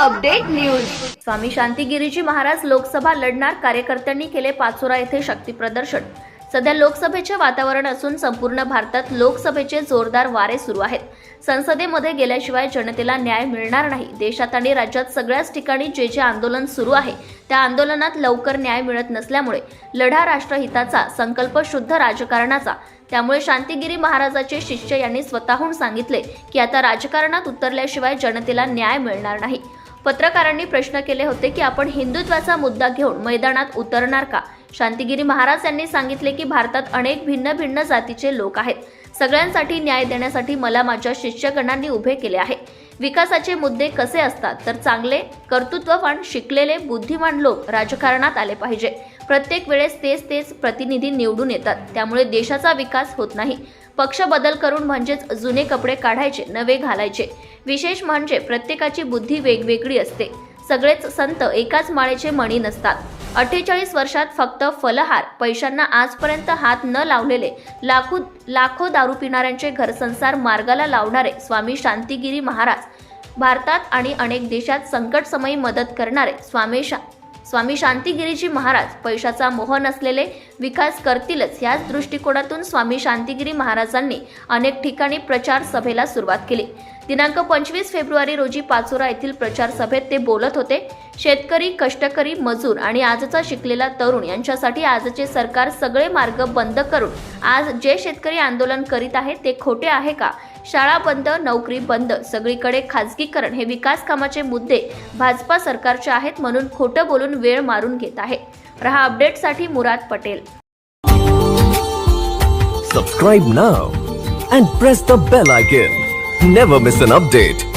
Update news. स्वामी शांतिगिरीजी महाराज लोकसभा लढणार कार्यकर्त्यांनी केले पाचोरा येथे शक्ती प्रदर्शन. सध्या लोकसभेचे वातावरण असून संपूर्ण भारतात लोकसभेचे जोरदार वारे सुरू आहेत. संसदेमध्ये गेल्याशिवाय जनतेला न्याय मिळणार नाही. देशात आणि राज्यात सगळ्याच ठिकाणी जे जे आंदोलन सुरू आहे त्या आंदोलनात लवकर न्याय मिळत नसल्यामुळे लढा राष्ट्रहिताचा संकल्प शुद्ध राजकारणाचा. त्यामुळे शांतिगिरी महाराजाचे शिष्य यांनी स्वतःहून सांगितले की आता राजकारणात उतरल्याशिवाय जनतेला न्याय मिळणार नाही. पत्रकारांनी प्रश्न केले होते की आपण हिंदुत्वाचा मुद्दा घेऊन मैदानात उतरणार का? शांतिगिरी महाराज यांनी सांगितले की भारतात अनेक भिन्न भिन्न जातीचे लोक आहेत. सगळ्यांसाठी न्याय देण्यासाठी मला माझ्या शिष्यगणांनी उभे केले आहे. विकासाचे मुद्दे कसे असतात? तर चांगले कर्तृत्ववान शिकलेले बुद्धिमान लोक राजकारणात आले पाहिजे. प्रत्येक वेळेस तेच तेच प्रतिनिधी निवडून येतात. त्यामुळे देशाचा विकास होत नाही. पक्ष बदल करून म्हणजेच जुने कपडे काढायचे नवे घालायचे. विशेष म्हणजे प्रत्येकाची बुद्धी वेगवेगळी असते. सगळेच संत एकाच माळेचे मणी नसतात. अठ्ठेचाळीस वर्षात फक्त फलहार पैशांना आजपर्यंत हात न लावलेले लाखो लाखो दारू पिणाऱ्यांचे घरसंसार मार्गाला लावणारे स्वामी शांतिगिरी महाराज भारतात आणि अनेक देशात संकटसमयी मदत करणारे स्वामी शा स्वामी शांतिगिरीजी महाराज पैशाचा मोह नसलेले विकास करतीलच याच दृष्टिकोनातून स्वामी शांतिगिरी महाराजांनी अनेक ठिकाणी प्रचार सभेला सुरुवात केली. दिनांक पंचवीस फेब्रुवारी रोजी पाचोरा येथील प्रचार सभेत ते बोलत होते शेतकरी कष्टकरी मजूर आणि आजचा शिकलेला तरुण यांच्यासाठी आजचे सरकार सगळे मार्ग बंद करून आज जे शेतकरी आंदोलन करीत आहे ते खोटे आहे का? शाळा बंद नोकरी बंद सगळीकडे खाजगीकरण हे विकास कामाचे मुद्दे भाजपा सरकारचे आहेत म्हणून खोटं बोलून वेळ मारून घेत आहे. रहा अपडेटसाठी मुराद पटेल. सबस्क्राईब ना and press the bell icon never miss an update